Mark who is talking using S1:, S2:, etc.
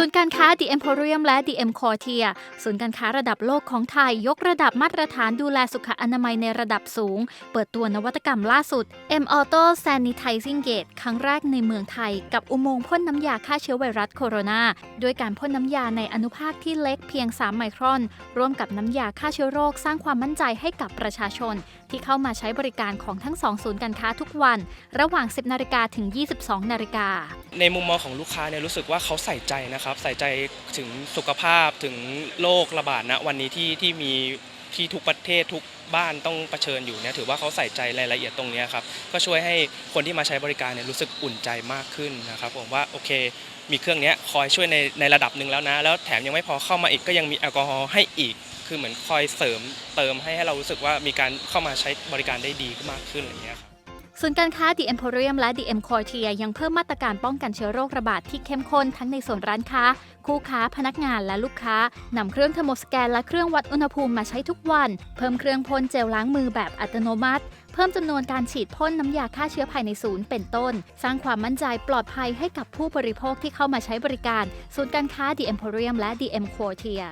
S1: ศูนย์การค้า The Emporium และ The M Quartier ศูนย์การค้าระดับโลกของไทย ยกระดับมาตรฐานดูแลสุขอนามัยในระดับสูง เปิดตัวนวัตกรรมล่าสุด M Auto Sanitizing Gate ครั้งแรกในเมืองไทย กับอุโมงค์พ่นน้ำยาฆ่าเชื้อไวรัสโคโรนาด้วยการพ่นน้ำยาในอนุภาคที่เล็กเพียง 3 ไมครอน ร่วมกับน้ำยาฆ่าเชื้อโรคสร้างความมั่นใจให้กับประชาชน ที่เข้ามาใช้บริการของทั้งสองศูนย์การค้าทุกวัน ระหว่าง 10นาฬิกาถึง 22นาฬิกา
S2: ในมุมมองของลูกค้าเนี่ยรู้สึกว่าเขาใส่ใจนะครับใส่ใจถึงสุขภาพถึงโรคระบาดณวันนี้ที่ที่มีที่ทุกประเทศทุกบ้านต้องเผชิญอยู่เนี่ยถือว่าเขาใส่ใจรายละเอียดตรงนี้ครับก็ช่วยให้คนที่มาใช้บริการเนี่ยรู้สึกอุ่นใจมากขึ้นนะครับผมว่าโอเค มีเครื่องนี้คอยช่วยในในระดับหนึ่งแล้วนะ แล้วแถมยังไม่พอเข้ามาอีกก็ยังมีแอลกอฮอล์ให้อีก คือเหมือนคอยเสริมเติมให้ให้เรารู้สึกว่ามีการเข้ามาใช้บริการได้ดีขึ้นมากขึ้นอะไรอย่างเงี้ยครับ
S1: ศูนย์การค้า The Emporium และ The M Quartier ยังเพิ่มมาตรการป้องกันเชื้อโรคระบาดที่เข้มข้นทั้งในส่วนร้านค้า คู่ค้าพนักงานและลูกค้านำเครื่องเทอร์โมสแกนและเครื่องวัดอุณหภูมิมาใช้ทุกวัน เพิ่มเครื่องพ่นเจลล้างมือแบบอัตโนมัติ เพิ่มจำนวนการฉีดพ่นน้ำยาฆ่าเชื้อภายในศูนย์เป็นต้น สร้างความมั่นใจปลอดภัยให้กับผู้บริโภคที่เข้ามาใช้บริการ ศูนย์การค้า The Emporium และ The M Quartier